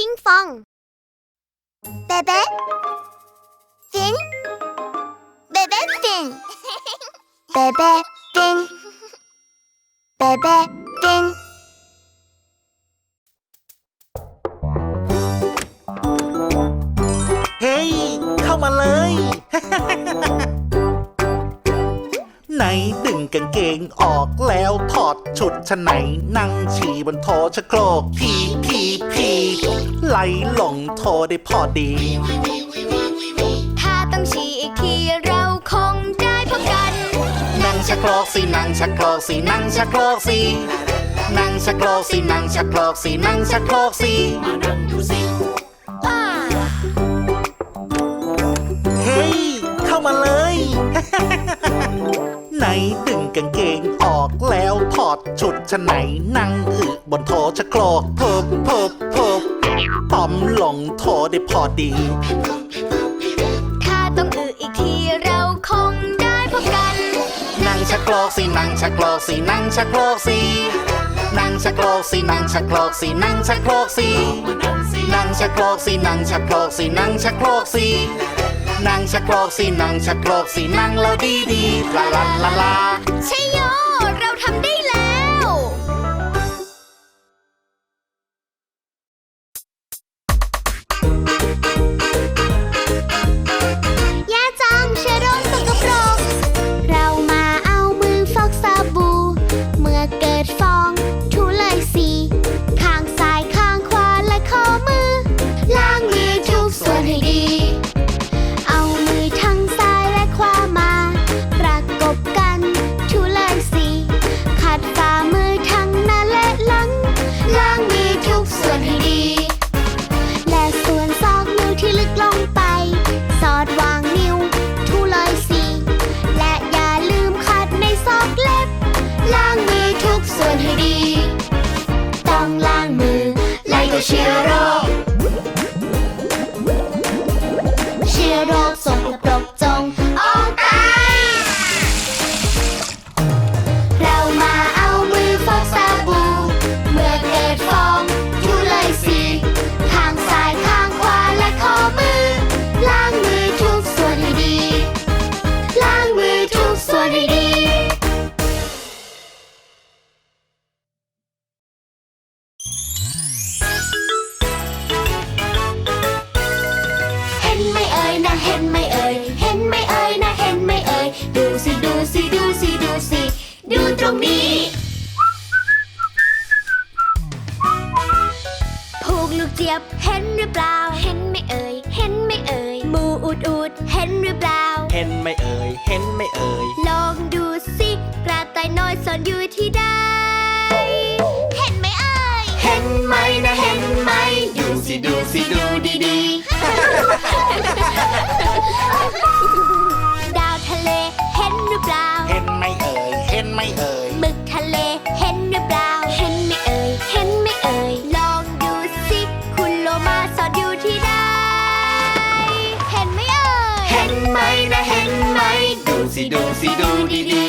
พิงฟองเบเบ้ฟินเบเบ้ฟินเบเบ้ฟินเบเบ้ฟินเฮ้ย เข้ามาเลย ไหนดึงกางเกงออกแล้วถอดชุดชั้นไหน นั่งฉี่บนโถชะโครกพีพีพีไหลลงโถได้พอดี ถ้าต้องฉี่อีกทีเราคงได้พบกัน นั่งชะโครกสินั่งชะโครกสินั่งชะโครกสินั่งชะโครกสินั่งชะโครกสินั่งชะโครกสิมานั่งดูสิอ่าเฮ้ยเข้ามาเลย ไหนดึงกางเกงออกแล้วถอดชุดชั้นไหนนั่งอึบนโถชะโครกเพิบเพิบเพิบต่อมลงโถได้พอดี ถ้าต้องอืออีกทีเราคงได้พบกัน นั่งชะโครกสินั่งชะโครกสินั่งชะโครกสินั่งชะโครกสินั่งชะโครกสินั่งชะโครกสินั่งชะโครกสินั่งชะโครกสินั่งชะโครกสิ นั่งชะโครกสินั่งชะโครกสินั่งแล้วดีดีลาลาลาลา ใช่โยเราทำได้แล้ว 总 ห็นไหมเอ่ย เห็นไหมเอ่ย ลองดูสิกระต่ายน้อยซ่อนอยู่ที่ใดเห็นไหมเอ่ย เห็นไหมนะเห็นไหม ดูสิดูสิดูดีดีดาวทะเลเห็นหรือเปล่า เห็นไหมเอ่ย เห็นไหมเอ่ย ดูสิดูสิดูดีดี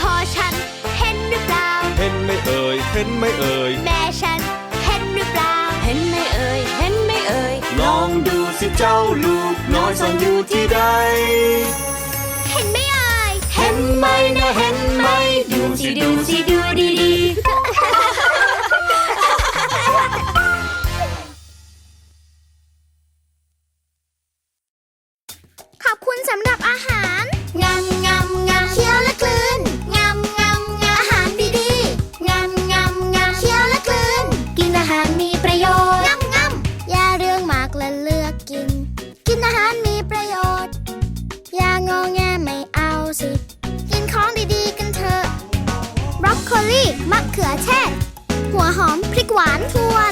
พอฉันเห็นหรือเปล่า เห็นไหม่เอ่ยเห็นไหม่เอ่ยแม่ฉันเห็นหรือเปล่า เห็นไหมเอ่ยเห็นไหมเอ่ยลองดูสิเจ้าลูกน้อยซ่อนอยู่ที่ใด เห็นไหมเอ่ยเห็นไหมนะเห็นไหมดูสิดูสิดูดีดี สำหรับอาหาร งำงำงำเคี้ยวและกลืน งำงำงำอาหารดีๆงำงำงำเคี้ยวและกลืน กินอาหารมีประโยชน์ งำงำอย่าเรื่องมากและเลือกกิน กินอาหารมีประโยชน์ อย่างอแงไม่เอาสิ กินของดีๆกันเถอะ บรอกโคลีมะเขือเทศหัวหอมพริกหวานถั่วด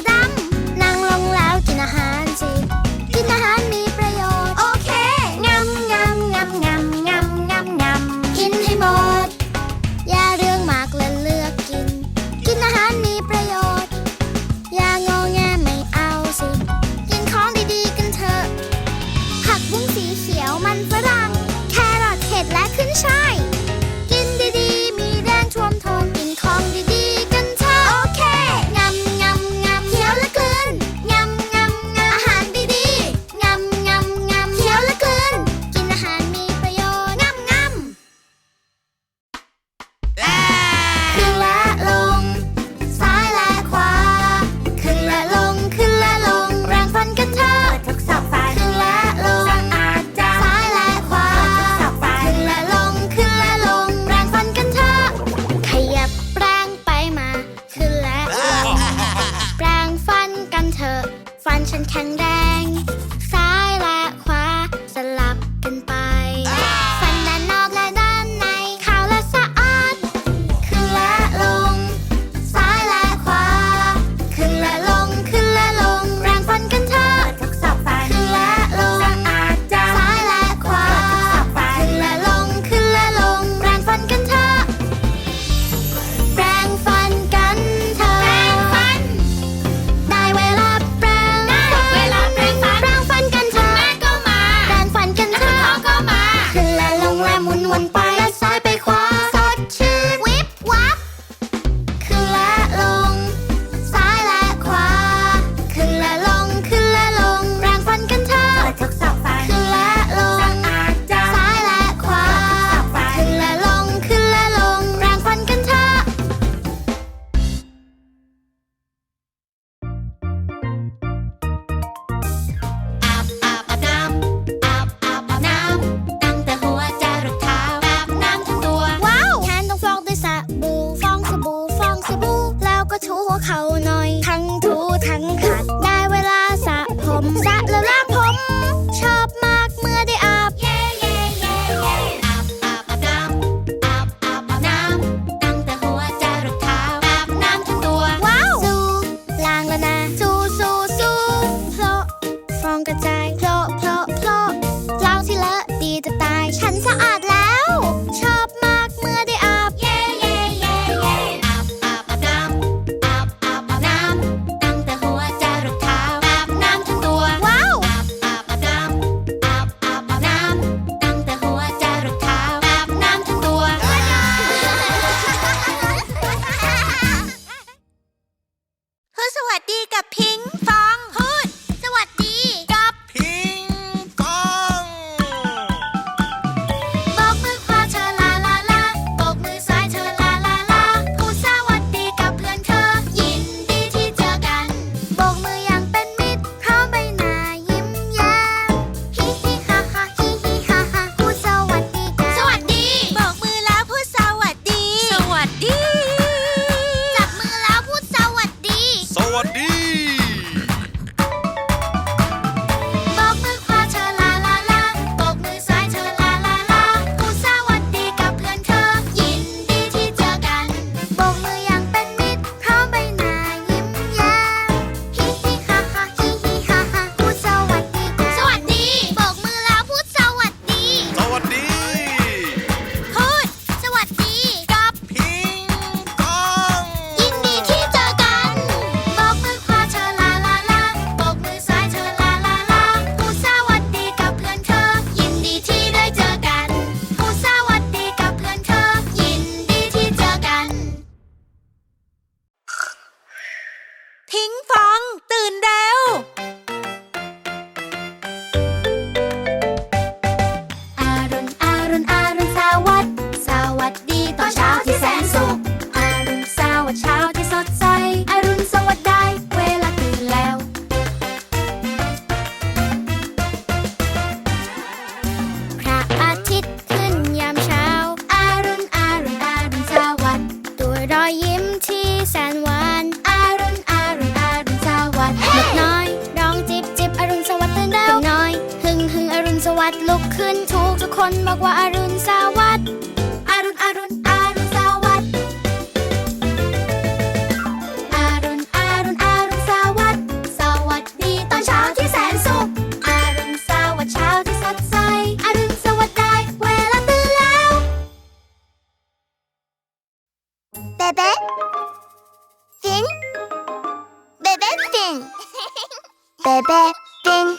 베베 띵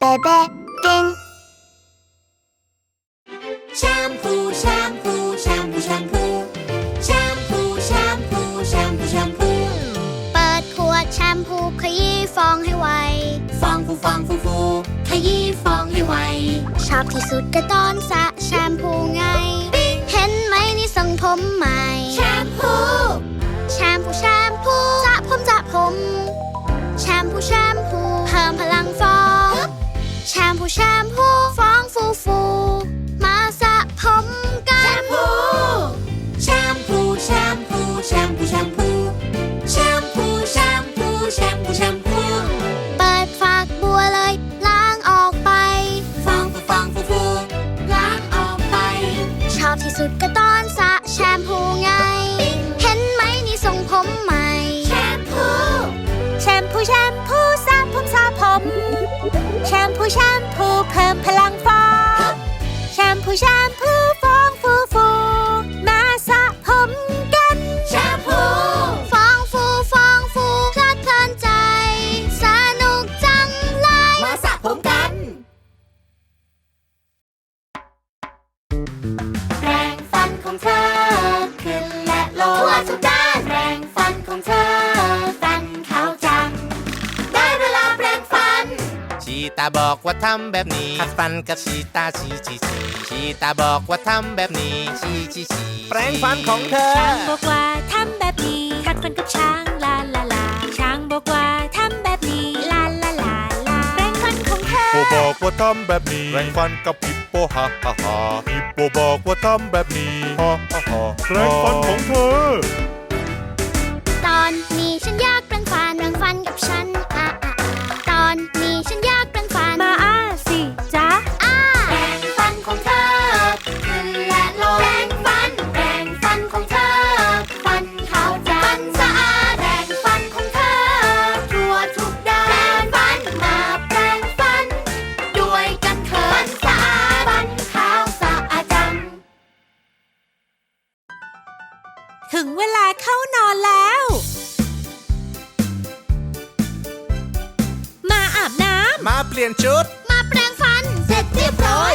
베베 띵 แชมพูแชมพูแชมพูแชมพูแชมพูแชมพูแชมพูแชมพูเปิดขวดแชมพูขยี้ฟองให้ไว ฟองฟูฟองฟูฟูขยี้ฟองให้ไว ชอบที่สุดก็ตอนสระแชมพูไง เห็นไหมนี่ส่งผมมา 山坡风呼呼防护。 ทำแบบนี้ขัดฟันกับชีตาชีชีชีชีตาบอกว่าทำแบบนี้ชีชีชีแปรงฟันของเธอ ช้างบอกว่าทำแบบนี้กัดฟันกับช้างลาลาลาช้างบอกว่าทำแบบนี้ลาลาลาลาแปรงฟันของเธอ โปบอกว่าทำแบบนี้แปรงฟันกับฮิปโปฮ่าฮ่าฮาฮิปโปบอกว่าทำแบบนี้ฮ่าฮ่าฮ่าแรงฟันของเธอ เปลี่ยนชุด มาแปลงฟัน เสร็จเรียบร้อย